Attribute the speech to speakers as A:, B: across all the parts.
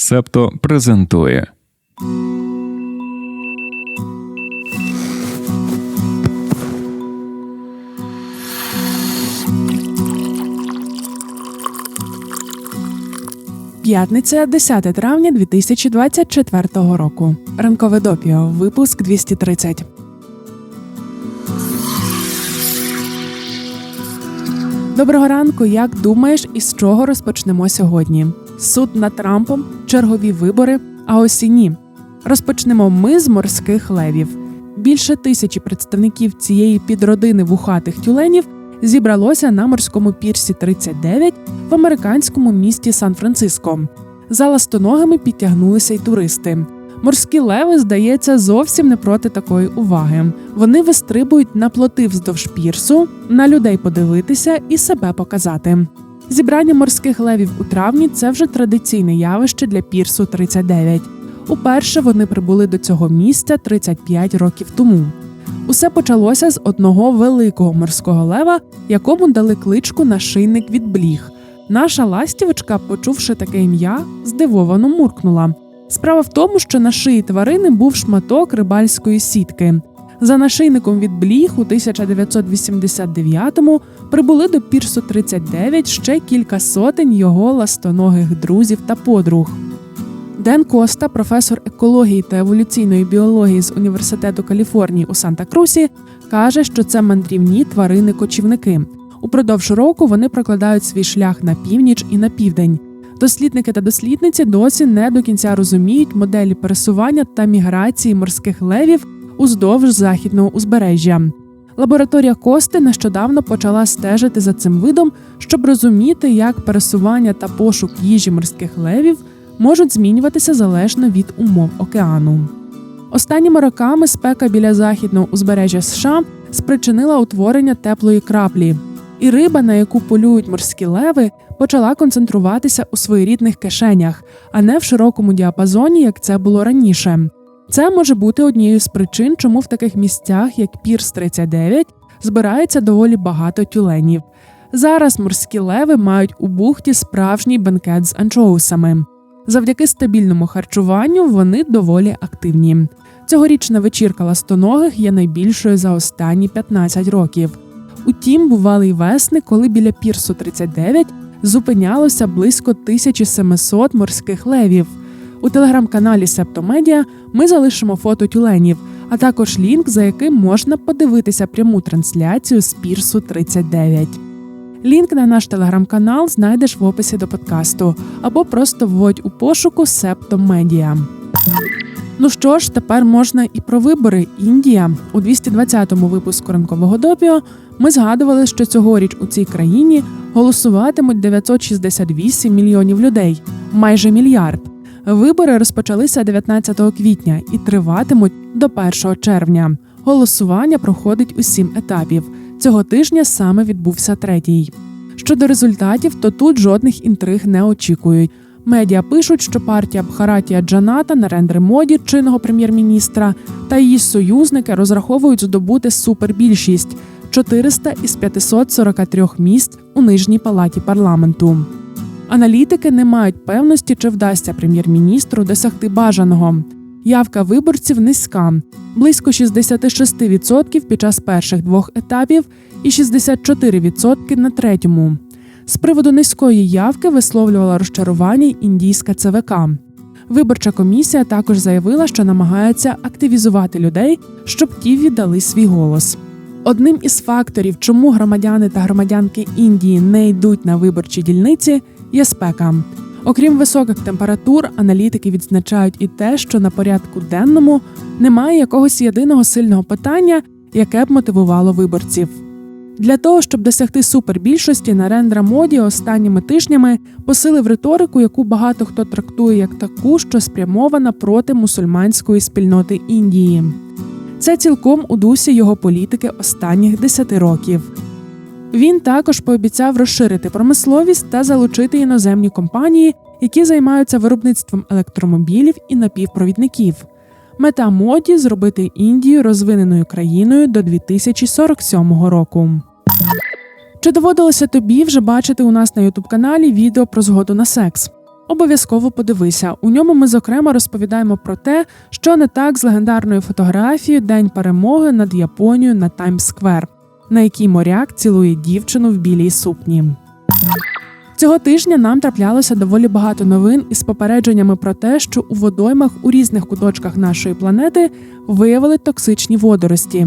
A: Септо презентує
B: П'ятниця, 10 травня 2024 року. Ранкове допіо. Випуск 230. Доброго ранку. Як думаєш, із чого розпочнемо сьогодні? Суд над Трампом, чергові вибори, а ось і ні. Розпочнемо ми з морських левів. Більше тисячі представників цієї підродини вухатих тюленів зібралося на морському пірсі 39 в американському місті Сан-Франциско. За ластоногами підтягнулися й туристи. Морські леви, здається, зовсім не проти такої уваги. Вони вистрибують на плоти вздовж пірсу, на людей подивитися і себе показати. Зібрання морських левів у травні це вже традиційне явище для пірсу 39. Уперше вони прибули до цього місця 35 років тому. Усе почалося з одного великого морського лева, якому дали кличку нашийник від бліг. Наша ластівочка, почувши таке ім'я, здивовано муркнула. Справа в тому, що на шиї тварини був шматок рибальської сітки. За нашийником від бліг у 1989-му прибули до пірсу 39 ще кілька сотень його ластоногих друзів та подруг. Ден Коста, професор екології та еволюційної біології з університету Каліфорнії у Санта-Крусі, каже, що це мандрівні тварини-кочівники. Упродовж року вони прокладають свій шлях на північ і на південь. Дослідники та дослідниці досі не до кінця розуміють моделі пересування та міграції морських левів уздовж західного узбережжя. Лабораторія Кости нещодавно почала стежити за цим видом, щоб розуміти, як пересування та пошук їжі морських левів можуть змінюватися залежно від умов океану. Останніми роками спека біля західного узбережжя США спричинила утворення теплої краплі, і риба, на яку полюють морські леви, почала концентруватися у своєрідних кишенях, а не в широкому діапазоні, як це було раніше. Це може бути однією з причин, чому в таких місцях, як Пірс 39, збирається доволі багато тюленів. Зараз морські леви мають у бухті справжній бенкет з анчоусами. Завдяки стабільному харчуванню вони доволі активні. Цьогорічна вечірка ластоногих є найбільшою за останні 15 років. Утім, бували й весни, коли біля пірсу 39 зупинялося близько 1700 морських левів. У телеграм-каналі Септомедіа ми залишимо фото тюленів, а також лінк, за яким можна подивитися пряму трансляцію з пірсу 39. Лінк на наш телеграм-канал знайдеш в описі до подкасту або просто вводь у пошуку Септомедіа. Ну що ж, тепер можна і про вибори. Індія у 220-му випуску ранкового допіо ми згадували, що цьогоріч у цій країні голосуватимуть 968 мільйонів людей, майже мільярд. Вибори розпочалися 19 квітня і триватимуть до 1 червня. Голосування проходить у сім етапів. Цього тижня саме відбувся третій. Щодо результатів, то тут жодних інтриг не очікують. Медіа пишуть, що партія Бхаратія Джаната Нарендри Моді, чинного прем'єр-міністра, та її союзники розраховують здобути супербільшість 400 із 543 місць у нижній палаті парламенту. Аналітики не мають певності, чи вдасться прем'єр-міністру досягти бажаного. Явка виборців низька близько 66% під час перших двох етапів і 64% на третьому. З приводу низької явки висловлювала розчарування індійська ЦВК. Виборча комісія також заявила, що намагається активізувати людей, щоб ті віддали свій голос. Одним із факторів, чому громадяни та громадянки Індії не йдуть на виборчі дільниці, є спека. Окрім високих температур, аналітики відзначають і те, що на порядку денному немає якогось єдиного сильного питання, яке б мотивувало виборців. Для того, щоб досягти супербільшості, Нарендра Моді останніми тижнями посилив риторику, яку багато хто трактує як таку, що спрямована проти мусульманської спільноти Індії. Це цілком у дусі його політики останніх 10 років. Він також пообіцяв розширити промисловість та залучити іноземні компанії, які займаються виробництвом електромобілів і напівпровідників. Мета моді зробити Індію розвиненою країною до 2047 року. Чи доводилося тобі вже бачити у нас на Ютуб каналі відео про згоду на секс? Обов'язково подивися. У ньому ми зокрема розповідаємо про те, що не так з легендарною фотографією День перемоги над Японією на Таймс-сквер, на якій моряк цілує дівчину в білій сукні. Цього тижня нам траплялося доволі багато новин із попередженнями про те, що у водоймах у різних куточках нашої планети виявили токсичні водорості.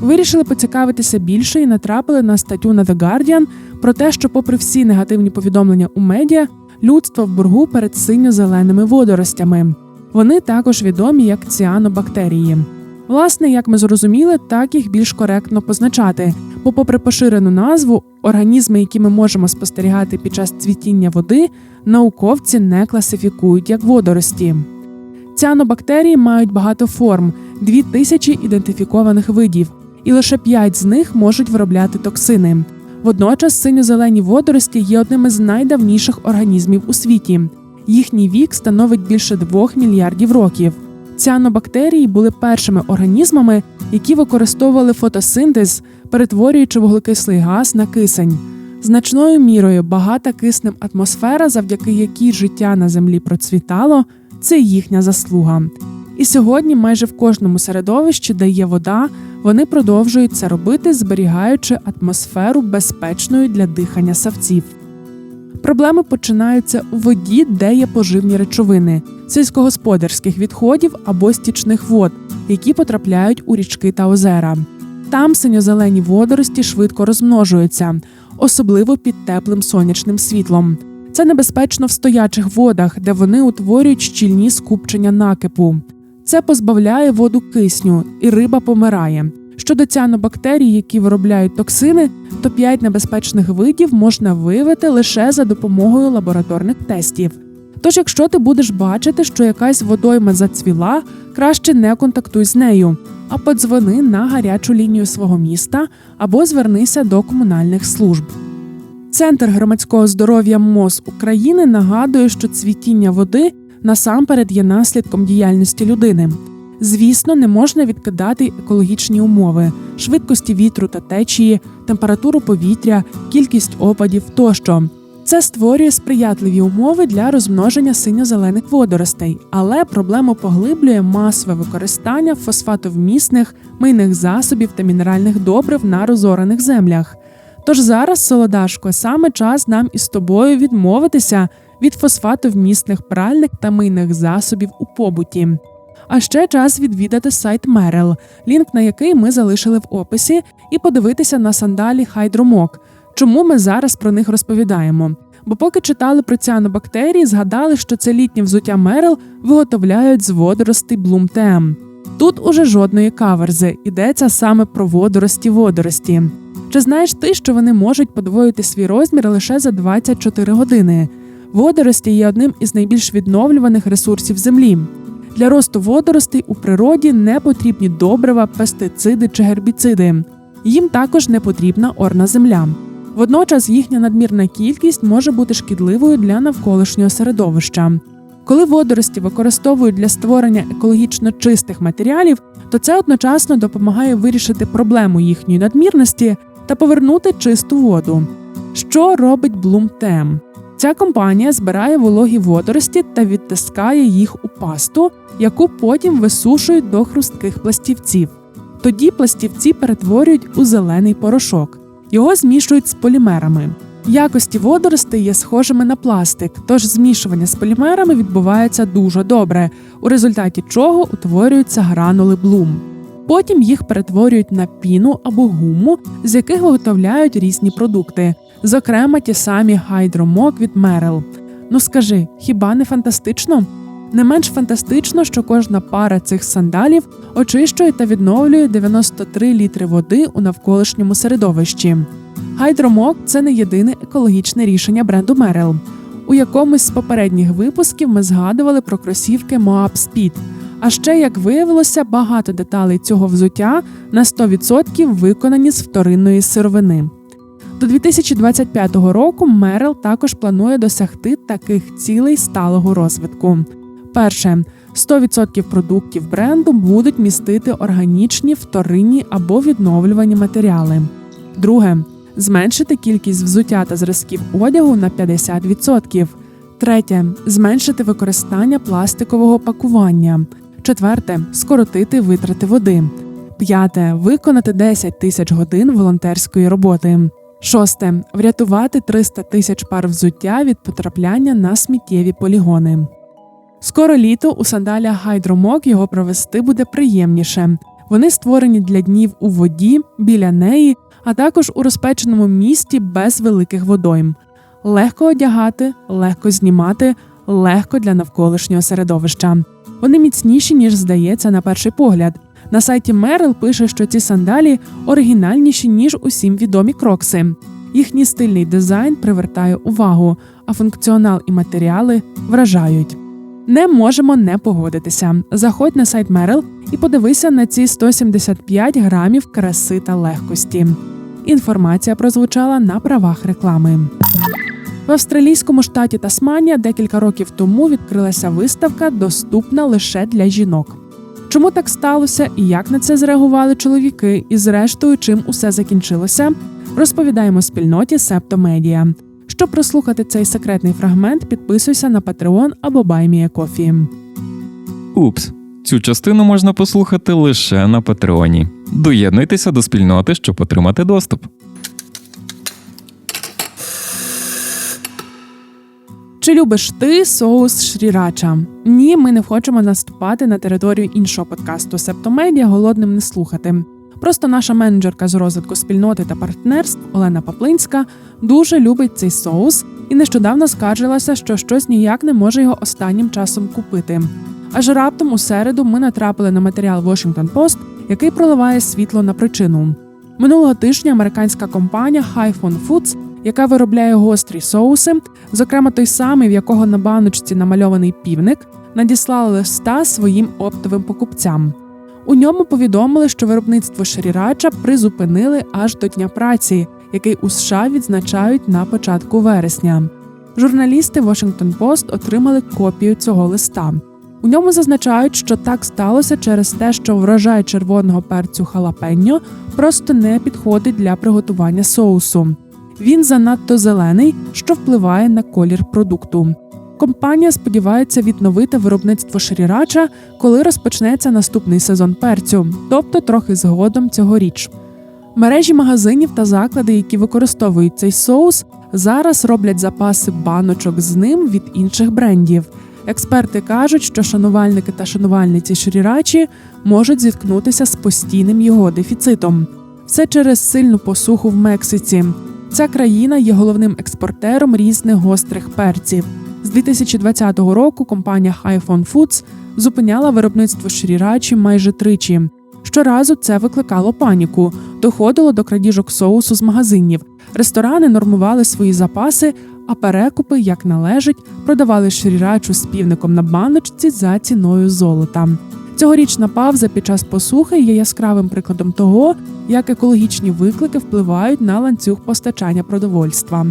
B: Вирішили поцікавитися більше і натрапили на статтю на The Guardian про те, що, попри всі негативні повідомлення у медіа, людство в боргу перед синьо-зеленими водоростями. Вони також відомі як ціанобактерії. Власне, як ми зрозуміли, так їх більш коректно позначати, бо, попри поширену назву, організми, які ми можемо спостерігати під час цвітіння води, науковці не класифікують як водорості. Ціанобактерії мають багато форм, дві тисячі ідентифікованих видів, і лише п'ять з них можуть виробляти токсини. Водночас синьо-зелені водорості є одним із найдавніших організмів у світі. Їхній вік становить більше 2 мільярдів років. Ціанобактерії були першими організмами, які використовували фотосинтез, перетворюючи вуглекислий газ на кисень. Значною мірою багата киснем атмосфера, завдяки якій життя на землі процвітало, це їхня заслуга. І сьогодні майже в кожному середовищі, де є вода, вони продовжують це робити, зберігаючи атмосферу безпечною для дихання савців. Проблеми починаються у воді, де є поживні речовини, сільськогосподарських відходів або стічних вод, які потрапляють у річки та озера. Там синьо-зелені водорості швидко розмножуються, особливо під теплим сонячним світлом. Це небезпечно в стоячих водах, де вони утворюють щільні скупчення накипу. Це позбавляє воду кисню, і риба помирає. Щодо ціанобактерій, які виробляють токсини, то 5 небезпечних видів можна виявити лише за допомогою лабораторних тестів. Тож, якщо ти будеш бачити, що якась водойма зацвіла, краще не контактуй з нею, а подзвони на гарячу лінію свого міста або звернися до комунальних служб. Центр громадського здоров'я МОЗ України нагадує, що цвітіння води насамперед є наслідком діяльності людини. Звісно, не можна відкидати екологічні умови, швидкості вітру та течії, температуру повітря, кількість опадів тощо. Це створює сприятливі умови для розмноження синьо-зелених водоростей, але проблему поглиблює масове використання фосфатовмісних, мийних засобів та мінеральних добрив на розорених землях. Тож зараз, Солодашко, саме час нам із тобою відмовитися від фосфатовмісних пральних та мийних засобів у побуті. А ще час відвідати сайт Мерел, лінк на який ми залишили в описі, і подивитися на сандалі Хайдромок. Чому ми зараз про них розповідаємо? Бо поки читали про ціанобактерії, згадали, що це літнє взуття Мерел виготовляють з водоростей Блум-ТМ. Тут уже жодної каверзи, йдеться саме про водорості водорості. Чи знаєш ти, що вони можуть подвоїти свій розмір лише за 24 години? Водорості є одним із найбільш відновлюваних ресурсів землі. Для росту водоростей у природі не потрібні добрива, пестициди чи гербіциди. Їм також не потрібна орна земля. Водночас їхня надмірна кількість може бути шкідливою для навколишнього середовища. Коли водорості використовують для створення екологічно чистих матеріалів, то це одночасно допомагає вирішити проблему їхньої надмірності та повернути чисту воду. Що робить Bloom Ця компанія збирає вологі водорості та відтискає їх у пасту, яку потім висушують до хрустких пластівців. Тоді пластівці перетворюють у зелений порошок. Його змішують з полімерами. Якості водоростей є схожими на пластик, тож змішування з полімерами відбувається дуже добре, у результаті чого утворюються гранули блум. Потім їх перетворюють на піну або гуму, з яких виготовляють різні продукти, зокрема ті самі гайдромок від Мерел. Ну скажи, хіба не фантастично? Не менш фантастично, що кожна пара цих сандалів очищує та відновлює 93 літри води у навколишньому середовищі. Гайдромок це не єдине екологічне рішення бренду Merrell. У якомусь з попередніх випусків ми згадували про кросівки Moab Speed. А ще, як виявилося, багато деталей цього взуття на 100% виконані з вторинної сировини. До 2025 року Мерел також планує досягти таких цілей сталого розвитку. Перше 100% продуктів бренду будуть містити органічні, вторинні або відновлювані матеріали. Друге зменшити кількість взуття та зразків одягу на 50%. Третє зменшити використання пластикового пакування. Четверте скоротити витрати води. П'яте виконати 10 тисяч годин волонтерської роботи. Шосте врятувати 300 тисяч пар взуття від потрапляння на сміттєві полігони. Скоро літо у сандалях гайдромок його провести буде приємніше. Вони створені для днів у воді, біля неї, а також у розпеченому місті без великих водойм. Легко одягати, легко знімати, легко для навколишнього середовища. Вони міцніші, ніж здається на перший погляд. На сайті Мерл пише, що ці сандалі оригінальніші, ніж усім відомі крокси. Їхній стильний дизайн привертає увагу, а функціонал і матеріали вражають. Не можемо не погодитися. Заходь на сайт Мерл і подивися на ці 175 грамів краси та легкості. Інформація прозвучала на правах реклами. В австралійському штаті Тасманія декілька років тому відкрилася виставка, доступна лише для жінок. Чому так сталося і як на це зреагували чоловіки, і зрештою, чим усе закінчилося, розповідаємо спільноті Септомедіа. Щоб прослухати цей секретний фрагмент, підписуйся на Patreon або BuyMeACoffee.
A: Упс. Цю частину можна послухати лише на Патреоні. Доєднуйтеся до спільноти, щоб отримати доступ.
B: Чи любиш ти соус шрірача? Ні, ми не хочемо наступати на територію іншого подкасту Септомедіа голодним не слухати. Просто наша менеджерка з розвитку спільноти та партнерств Олена Паплинська дуже любить цей соус і нещодавно скаржилася, що щось ніяк не може його останнім часом купити. Аж раптом у середу ми натрапили на матеріал Washington Post, який проливає світло на причину. Минулого тижня американська компанія Hyphon Foods, яка виробляє гострі соуси, зокрема той самий, в якого на баночці намальований півник, надіслала листа своїм оптовим покупцям. У ньому повідомили, що виробництво шрірача призупинили аж до Дня праці, який у США відзначають на початку вересня. Журналісти Washington Post отримали копію цього листа. У ньому зазначають, що так сталося через те, що врожай червоного перцю халапеньо просто не підходить для приготування соусу. Він занадто зелений, що впливає на колір продукту. Компанія сподівається відновити виробництво шрірача, коли розпочнеться наступний сезон перцю, тобто трохи згодом цьогоріч. Мережі магазинів та заклади, які використовують цей соус, зараз роблять запаси баночок з ним від інших брендів. Експерти кажуть, що шанувальники та шанувальниці шрірачі можуть зіткнутися з постійним його дефіцитом. Все через сильну посуху в Мексиці. Ця країна є головним експортером різних гострих перців. З 2020 року компанія Hyphon Foods зупиняла виробництво шрірачі майже тричі. Щоразу це викликало паніку, доходило до крадіжок соусу з магазинів. Ресторани нормували свої запаси, а перекупи, як належить, продавали шрірачу з півником на баночці за ціною золота. Цьогорічна павза під час посухи є яскравим прикладом того, як екологічні виклики впливають на ланцюг постачання продовольства.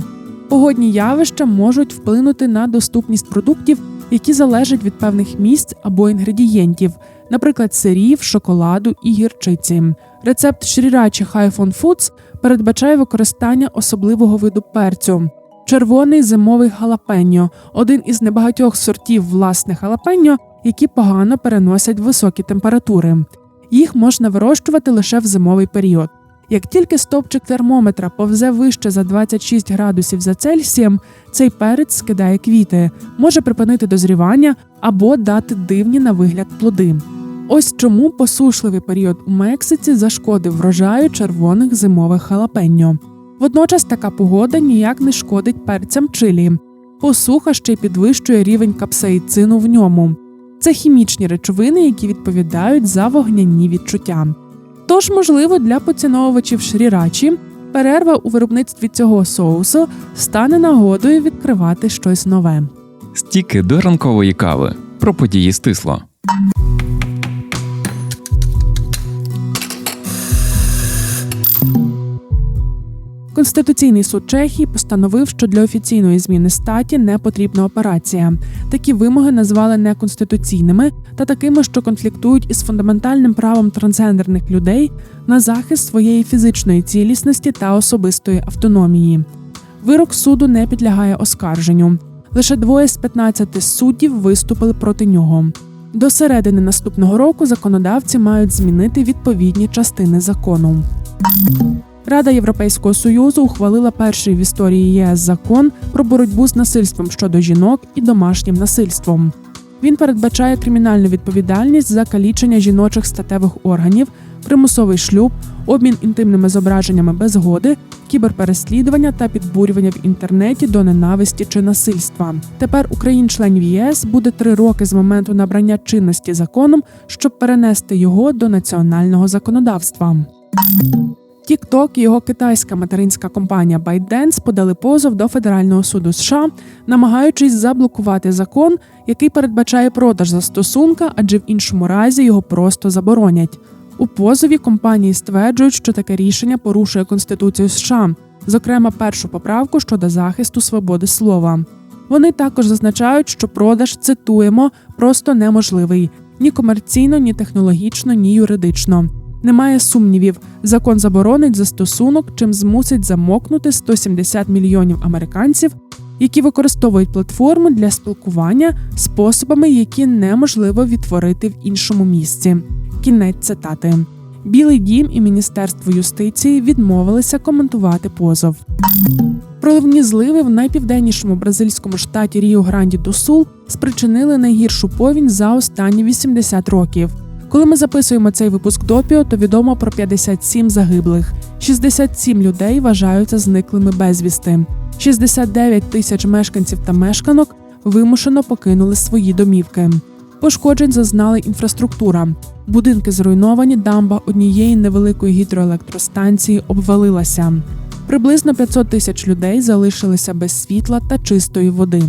B: Погодні явища можуть вплинути на доступність продуктів, які залежать від певних місць або інгредієнтів, наприклад, сирів, шоколаду і гірчиці. Рецепт шрірачі Hyphon Foods передбачає використання особливого виду перцю. Червоний зимовий халапеньо один із небагатьох сортів власних халапеньо, які погано переносять високі температури. Їх можна вирощувати лише в зимовий період. Як тільки стовпчик термометра повзе вище за 26 градусів за Цельсієм, цей перець скидає квіти, може припинити дозрівання або дати дивні на вигляд плоди. Ось чому посушливий період у Мексиці зашкодив врожаю червоних зимових халапеньо. Водночас така погода ніяк не шкодить перцям чилі. Посуха ще й підвищує рівень капсаїцину в ньому. Це хімічні речовини, які відповідають за вогняні відчуття. Тож, можливо, для поціновувачів шрірачі перерва у виробництві цього соусу стане нагодою відкривати щось нове.
A: Стіки до ранкової кави. Про події стисло.
B: Конституційний суд Чехії постановив, що для офіційної зміни статі не потрібна операція. Такі вимоги назвали неконституційними та такими, що конфліктують із фундаментальним правом трансгендерних людей на захист своєї фізичної цілісності та особистої автономії. Вирок суду не підлягає оскарженню. Лише двоє з 15 суддів виступили проти нього. До середини наступного року законодавці мають змінити відповідні частини закону. Рада Європейського союзу ухвалила перший в історії ЄС закон про боротьбу з насильством щодо жінок і домашнім насильством. Він передбачає кримінальну відповідальність за калічення жіночих статевих органів, примусовий шлюб, обмін інтимними зображеннями без згоди, кіберпереслідування та підбурювання в інтернеті до ненависті чи насильства. Тепер у країн-членів ЄС буде три роки з моменту набрання чинності законом, щоб перенести його до національного законодавства. TikTok і його китайська материнська компанія ByteDance подали позов до Федерального суду США, намагаючись заблокувати закон, який передбачає продаж застосунка, адже в іншому разі його просто заборонять. У позові компанії стверджують, що таке рішення порушує Конституцію США, зокрема першу поправку щодо захисту свободи слова. Вони також зазначають, що продаж цитуємо просто неможливий ні комерційно, ні технологічно, ні юридично. Немає сумнівів, закон заборонить застосунок, чим змусить замокнути 170 мільйонів американців, які використовують платформу для спілкування способами, які неможливо відтворити в іншому місці. Кінець цитати. Білий дім і Міністерство юстиції відмовилися коментувати позов. Проливні зливи в найпівденнішому бразильському штаті Ріо Гранді до Сул спричинили найгіршу повінь за останні 80 років. Коли ми записуємо цей випуск допіо, то відомо про 57 загиблих. 67 людей вважаються зниклими безвісти. 69 тисяч мешканців та мешканок вимушено покинули свої домівки. Пошкоджень зазнали інфраструктура. Будинки зруйновані, дамба однієї невеликої гідроелектростанції обвалилася. Приблизно 500 тисяч людей залишилися без світла та чистої води.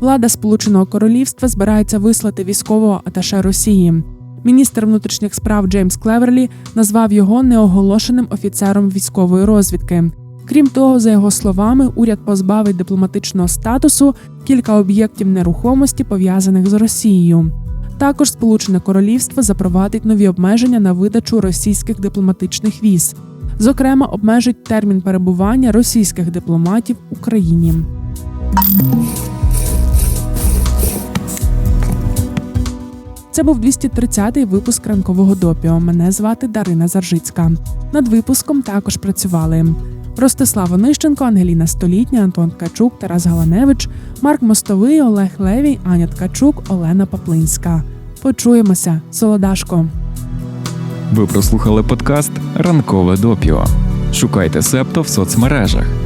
B: Влада Сполученого Королівства збирається вислати військового аташе Росії. Міністр внутрішніх справ Джеймс Клеверлі назвав його неоголошеним офіцером військової розвідки. Крім того, за його словами, уряд позбавить дипломатичного статусу кілька об'єктів нерухомості пов'язаних з Росією. Також Сполучене Королівство запровадить нові обмеження на видачу російських дипломатичних віз. Зокрема, обмежить термін перебування російських дипломатів в Україні. Це був 230-й випуск ранкового допіо. Мене звати Дарина Заржицька. Над випуском також працювали Ростислав Онищенко, Ангеліна Столітня, Антон Ткачук, Тарас Галаневич, Марк Мостовий, Олег Левій, Аня Ткачук, Олена Паплинська. Почуємося, солодашко.
A: Ви прослухали подкаст Ранкове допіо. Шукайте Септо в соцмережах,